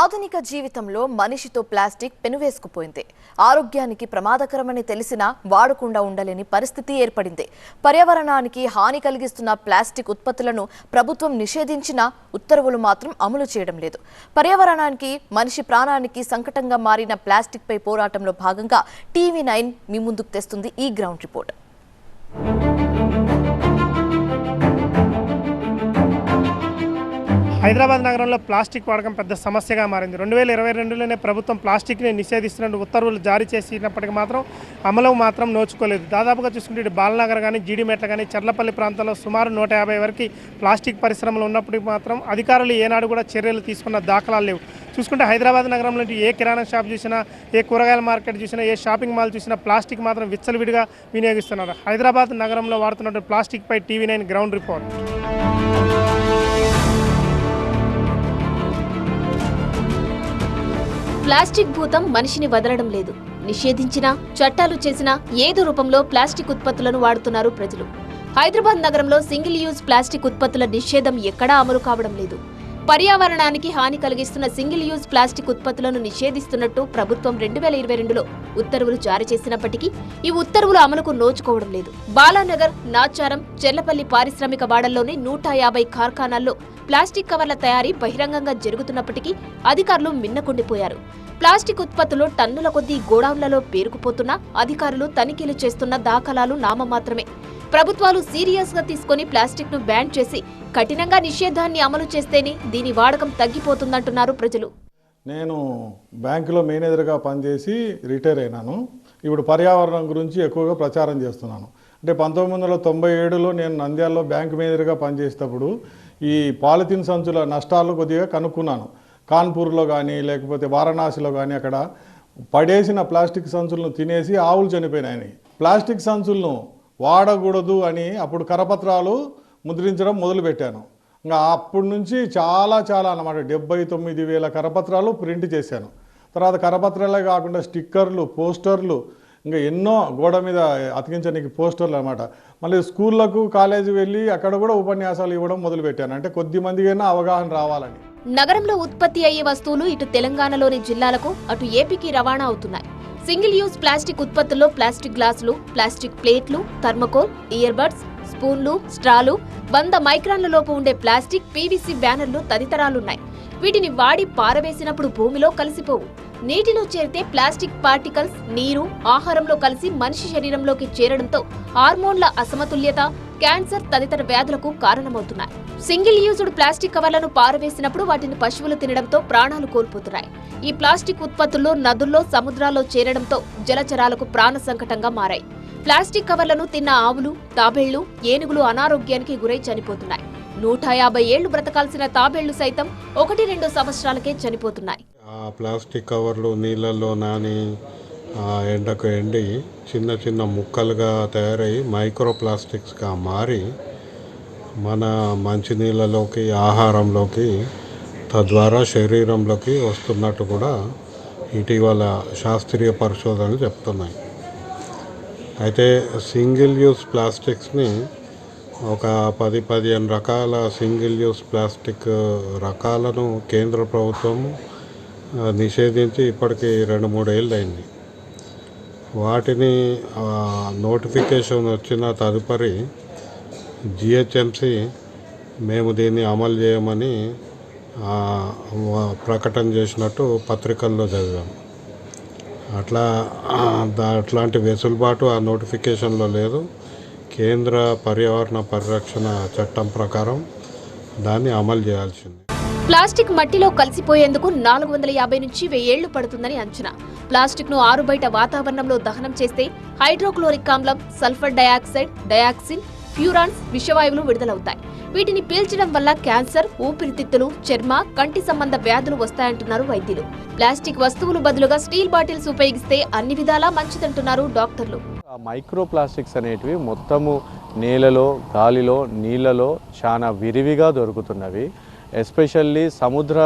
ఆధునిక జీవితంలో మనిషితో ప్లాస్టిక్ పెనువేసుకుపోయింది. ఆరోగ్యానికి ప్రమాదకరమని తెలిసినా వాడకుండా ఉండలేని పరిస్థితి ఏర్పడింది. పర్యావరణానికి హాని కలిగిస్తున్న ప్లాస్టిక్ ఉత్పత్తులను ప్రభుత్వం నిషేధించినా ఉత్తర్వులు మాత్రం అమలు చేయడం లేదు. పర్యావరణానికి మనిషి ప్రాణానికి సంకటంగా మారిన ప్లాస్టిక్ పై పోరాటంలో భాగంగా టీవీ నైన్ మీ ముందుకు తెస్తుంది ఈ గ్రౌండ్ రిపోర్ట్. హైదరాబాద్ నగరంలో ప్లాస్టిక్ వాడకం పెద్ద సమస్యగా మారింది. రెండు వేల ఇరవై రెండులోనే ప్రభుత్వం ప్లాస్టిక్ని నిషేధిస్తున్న ఉత్తర్వులు జారీ చేసినప్పటికీ మాత్రం అమలు మాత్రం నోచుకోలేదు. దాదాపుగా చూసుకుంటే ఇటు బాలనగర్ కానీ జీడిమెట్ల కానీ చర్లపల్లి ప్రాంతంలో సుమారు నూట యాభై వరకు ప్లాస్టిక్ పరిశ్రమలు ఉన్నప్పటికీ మాత్రం అధికారులు ఏనాడు కూడా చర్యలు తీసుకున్న దాఖలాలు లేవు. చూసుకుంటే హైదరాబాద్ నగరంలో ఏ కిరాణా షాప్ చూసినా ఏ కూరగాయల మార్కెట్ చూసినా ఏ షాపింగ్ మాల్ చూసినా ప్లాస్టిక్ మాత్రం విచ్చలవిడిగా వినియోగిస్తున్నారు. హైదరాబాద్ నగరంలో వాడుతున్నటువంటి ప్లాస్టిక్ పై TV nine ground report. Plastic భూతం మనిషిని వదలడం లేదు. నిషేధించినా చట్టాలు చేసినా ఏదో రూపంలో ప్లాస్టిక్ ఉత్పత్తులను వాడుతున్నారు ప్రజలు. హైదరాబాద్ నగరంలో సింగిల్ యూజ్ ప్లాస్టిక్ ఉత్పత్తుల నిషేధం ఎక్కడా అమలు కావడం లేదు. పర్యావరణానికి హాని కలిగిస్తున్న సింగిల్ యూజ్ ప్లాస్టిక్ ఉత్పత్తులను నిషేధిస్తున్నట్టు ప్రభుత్వం రెండు వేల ఇరవై రెండులో ఉత్తర్వులు జారీ చేసినప్పటికీ ఈ ఉత్తర్వులు అమలుకు నోచుకోవడం లేదు. బాలానగర్ నాచారం చెర్లపల్లి పారిశ్రామిక వాడల్లోని నూట యాభై కార్ఖానాల్లో ప్లాస్టిక్ కవర్ల తయారీ బహిరంగంగా జరుగుతున్నప్పటికీ అధికారులు మిన్నకుండిపోయారు. ప్లాస్టిక్ ఉత్పత్తులు టన్నుల కొద్దీ గోడౌన్లలో పేరుకుపోతున్నా అధికారులు తనిఖీలు చేస్తున్న దాఖలాలు నామమాత్రమే. ప్రభుత్వాలు సీరియస్గా తీసుకుని ప్లాస్టిక్ను బ్యాన్ చేసి కఠినంగా నిషేధాన్ని అమలు చేస్తేనే దీని వాడకం తగ్గిపోతుందంటున్నారు ప్రజలు. నేను బ్యాంకులో మేనేజర్గా పనిచేసి రిటైర్ అయినాను. ఇప్పుడు పర్యావరణం గురించి ఎక్కువగా ప్రచారం చేస్తున్నాను. అంటే పంతొమ్మిది వందల తొంభై ఏడులో నేను నంద్యాలలో బ్యాంక్ మేనేజర్గా పనిచేసేటప్పుడు ఈ పాలిథిన్ సంచుల నష్టాలు కొద్దిగా కనుక్కున్నాను. కాన్పూర్లో కానీ లేకపోతే వారణాసిలో కానీ అక్కడ పడేసిన ప్లాస్టిక్ సంచులను తినేసి ఆవులు చనిపోయినాయని. ప్లాస్టిక్ సంచులను వాడకూడదు అని అప్పుడు కరపత్రాలు ముద్రించడం మొదలుపెట్టాను. ఇంకా అప్పటి నుంచి చాలా చాలా అన్నమాట. డెబ్బై తొమ్మిది వేల కరపత్రాలు ప్రింట్ చేశాను. తర్వాత కరపత్రాలే కాకుండా స్టిక్కర్లు పోస్టర్లు ఇంకా ఎన్నో గోడ మీద అతికించడానికి పోస్టర్లు అనమాట మళ్ళీ స్కూళ్ళకు కాలేజీ వెళ్ళి అక్కడ కూడా ఉపన్యాసాలు ఇవ్వడం మొదలుపెట్టాను. అంటే కొద్ది మందికైనా అవగాహన రావాలని. నగరంలో ఉత్పత్తి అయ్యే వస్తువులు ఇటు తెలంగాణలోని జిల్లాలకు అటు ఏపీకి రవాణా అవుతున్నాయి. సింగిల్ యూజ్ ప్లాస్టిక్ ఉత్పత్తుల్లో ప్లాస్టిక్ గ్లాసులు ప్లాస్టిక్ ప్లేట్లు థర్మకోల్ ఇయర్ బడ్స్ స్పూన్లు స్ట్రాలు వంద మైక్రాన్ల లోపు ఉండే ప్లాస్టిక్ పీవీసీ బ్యానర్లు తదితరాలున్నాయి. వీటిని వాడి పారవేసినప్పుడు భూమిలో కలిసిపోవు. నీటిలో చేరితే ప్లాస్టిక్ పార్టికల్స్ నీరు ఆహారంలో కలిసి మనిషి శరీరంలోకి చేరడంతో హార్మోన్ల అసమతుల్యత క్యాన్సర్ తదితర వ్యాధులకు కారణమవుతున్నాయి. సింగిల్ యూజ్డ్ ప్లాస్టిక్ కవర్లను పారవేసినప్పుడు వాటిని పశువులు తినడంతో ప్రాణాలు కోల్పోతున్నాయి. ఈ ప్లాస్టిక్ ఉత్పత్తులు నదుల్లో సముద్రాల్లో చేరడంతో జలచరాలకు ప్రాణ సంకటంగా మారాయి. ప్లాస్టిక్ కవర్లను తిన్న ఆవులు తాబేళ్ళు ఏనుగులు అనారోగ్యానికి గురై చనిపోతున్నాయి. నూట యాభై ఏళ్ళు బ్రతకాల్సిన తాబేళ్ళు సైతం ఒకటి రెండు సంవత్సరాలకే చనిపోతున్నాయి. ప్లాస్టిక్ కవర్లు నీళ్ళల్లో నాని ఆ ఎండకు ఎండి చిన్న చిన్న ముక్కలుగా తయారై మైక్రో ప్లాస్టిక్స్గా మారి మన మంచినీళ్ళలోకి ఆహారంలోకి తద్వారా శరీరంలోకి వస్తున్నట్టు కూడా ఇటీవల శాస్త్రీయ పరిశోధనలు చెప్తున్నాయి. అయితే సింగిల్ యూస్ ప్లాస్టిక్స్ని ఒక పది పదిహేను రకాల సింగిల్ యూస్ ప్లాస్టిక్ రకాలను కేంద్ర ప్రభుత్వం నిషేధించి ఇప్పటికి రెండు మూడేళ్ళు అయింది వాటిని నోటిఫికేషన్ వచ్చిన తదుపరి జిహెచ్ఎంసి మేము దీన్ని అమలు చేయమని ప్రకటన చేసినట్టు పత్రికల్లో చదివాం. అట్లా దా- అట్లాంటి వెసులుబాటు ఆ నోటిఫికేషన్లో లేదు. కేంద్ర పర్యావరణ పరిరక్షణ చట్టం ప్రకారం దాన్ని అమలు చేయాల్సింది. ప్లాస్టిక్ మట్టిలో కలిసిపోయేందుకు నాలుగు వందల యాభై నుంచి వెయ్యేళ్ళు పడుతుందని అంచనా. ప్లాస్టిక్ను ఆరుబయట వాతావరణంలో దహనం చేస్తే హైడ్రోక్లోరిక్ ఆమ్లం సల్ఫర్ డయాక్సైడ్ డయాక్సిన్ ఫ్యూరాన్స్ విషవాయువులు విడుదలవుతాయి. వీటిని పీల్చడం వల్ల క్యాన్సర్ ఊపిరితిత్తులు చర్మ కంటి సంబంధ వ్యాధులు వస్తాయంటున్నారు వైద్యులు. ప్లాస్టిక్ వస్తువులు బదులుగా స్టీల్ బాటిల్స్ ఉపయోగిస్తే అన్ని విధాలా మంచిదంటున్నారు డాక్టర్లు. మైక్రో ప్లాస్టిక్స్ అనేటివి మొత్తము నేలలో గాలిలో నీళ్ళలో చాలా విరివిగా దొరుకుతున్నవి. ఎస్పెషల్లీ సముద్ర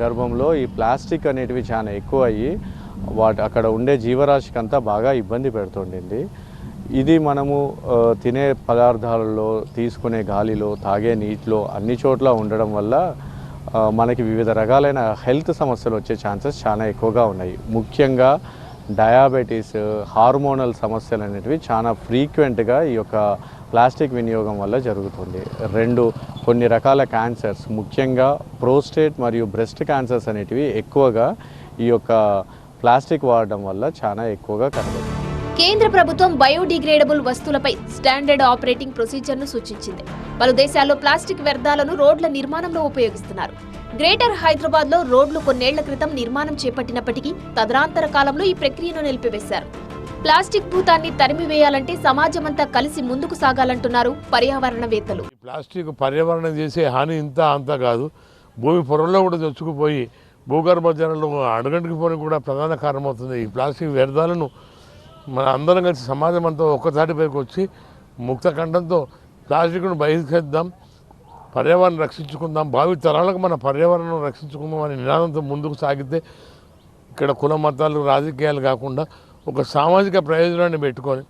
గర్భంలో ఈ ప్లాస్టిక్ అనేటివి చాలా ఎక్కువ అయ్యి వాటి అక్కడ ఉండే జీవరాశికి అంతా బాగా ఇబ్బంది పెడుతుండింది. ఇది మనము తినే పదార్థాలలో తీసుకునే గాలిలో తాగే నీటిలో అన్ని చోట్ల ఉండడం వల్ల మనకి వివిధ రకాలైన హెల్త్ సమస్యలు వచ్చే ఛాన్సెస్ చాలా ఎక్కువగా ఉన్నాయి. ముఖ్యంగా డయాబెటీస్ హార్మోనల్ సమస్యలు అనేటివి చాలా ఫ్రీక్వెంట్గా ఈ యొక్క ప్లాస్టిక్ వినియోగం వల్ల జరుగుతుంది. రెండు కొన్ని రకాల క్యాన్సర్స్ ముఖ్యంగా ప్రోస్టేట్ మరియు బ్రెస్ట్ క్యాన్సర్స్ అనేటివి ఎక్కువగా ఈ యొక్క ప్లాస్టిక్ వాడడం వల్ల చాలా ఎక్కువగా కనబడుతుంది. కేంద్ర ప్రభుత్వం బయోడిగ్రేడబుల్ వస్తువులపై స్టాండర్డ్ ఆపరేటింగ్ ప్రొసీజర్ను సూచించింది. పలు దేశాల్లో ప్లాస్టిక్ వ్యర్థాలను రోడ్ల నిర్మాణంలో ఉపయోగిస్తున్నారు. గ్రేటర్ హైదరాబాద్లో రోడ్లు కొన్నేళ్ళ క్రితం నిర్మాణం చేపట్టినప్పటికీ తదరాంతర కాలంలో ఈ ప్రక్రియను నిలిపివేశారు. ప్లాస్టిక్ భూతాన్ని తరిమివేయాలంటే సమాజమంతా కలిసి ముందుకు సాగాలంటున్నారు పర్యావరణవేత్తలు. ప్లాస్టిక్ పర్యావరణం చేసే హాని ఇంత అంత కాదు. భూమి పొరల్లో కూడా తెచ్చుకుపోయి భూగర్భ జలాలు అడగంటికి పోవడం కూడా ప్రధాన కారణమవుతుంది. ఈ ప్లాస్టిక్ వ్యర్థాలను మన అందరం కలిసి సమాజం అంతా ఒక్కసారిపైకి వచ్చి ముక్త ఖండంతో ప్లాస్టిక్ను బహిష్కరిద్దాం పర్యావరణం రక్షించుకుందాం భావి తరాలకు మన పర్యావరణం రక్షించుకుందాం అనే నినాదంతో ముందుకు సాగితే ఇక్కడ కుల మతాలు రాజకీయాలు కాకుండా ఒక సామాజిక ప్రయోజనాన్ని పెట్టుకొని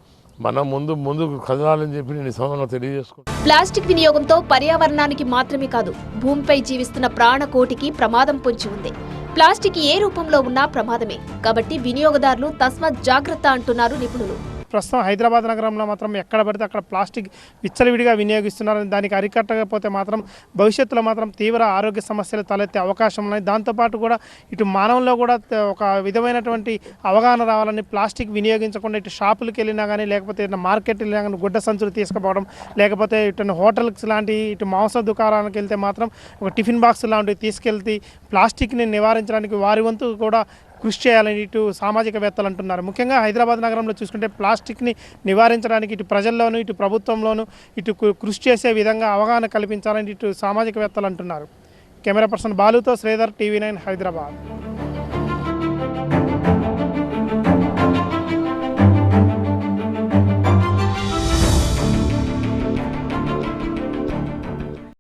మనం ముందు ముందుకు కదలాలని చెప్పి నేను ఈ తెలియజేసుకుంటాను ప్లాస్టిక్ వినియోగంతో పర్యావరణానికి మాత్రమే కాదు భూమిపై జీవిస్తున్న ప్రాణకోటికి ప్రమాదం పొంచి ఉంది. ప్లాస్టిక్ ఏ రూపంలో ఉన్నా ప్రమాదమే. కాబట్టి వినియోగదారులు తస్మాత్ జాగ్రత్త అంటున్నారు నిపుణులు. ప్రస్తుతం హైదరాబాద్ నగరంలో మాత్రం ఎక్కడ పడితే అక్కడ ప్లాస్టిక్ విచ్చలవిడిగా వినియోగిస్తున్నారని దానికి అరికట్టకపోతే మాత్రం భవిష్యత్తులో మాత్రం తీవ్ర ఆరోగ్య సమస్యలు తలెత్తే అవకాశం ఉన్నాయి. దాంతోపాటు కూడా ఇటు మానవంలో కూడా ఒక విధమైనటువంటి అవగాహన రావాలని ప్లాస్టిక్ వినియోగించకుండా ఇటు షాపులకు వెళ్ళినా కానీ లేకపోతే ఇటు మార్కెట్ వెళ్ళినా కానీ గుడ్డ సంచులు తీసుకుపోవడం లేకపోతే ఇటు హోటల్స్ లాంటి ఇటు మాంస దుకాణానికి వెళ్తే మాత్రం ఒక టిఫిన్ బాక్స్ లాంటివి తీసుకెళ్తే ప్లాస్టిక్ని నివారించడానికి వారి వంతు కూడా కృషి చేయాలని ఇటు సామాజికవేత్తలు అంటున్నారు. ముఖ్యంగా హైదరాబాద్ నగరంలో చూసుకుంటే ప్లాస్టిక్ని నివారించడానికి ఇటు ప్రజల్లోనూ ఇటు ప్రభుత్వంలోనూ ఇటు కృషి చేసే విధంగా అవగాహన కల్పించాలని ఇటు సామాజికవేత్తలు అంటున్నారు. కెమెరా పర్సన్ బాలుతో శ్రీధర్ టీవీ నైన్ హైదరాబాద్.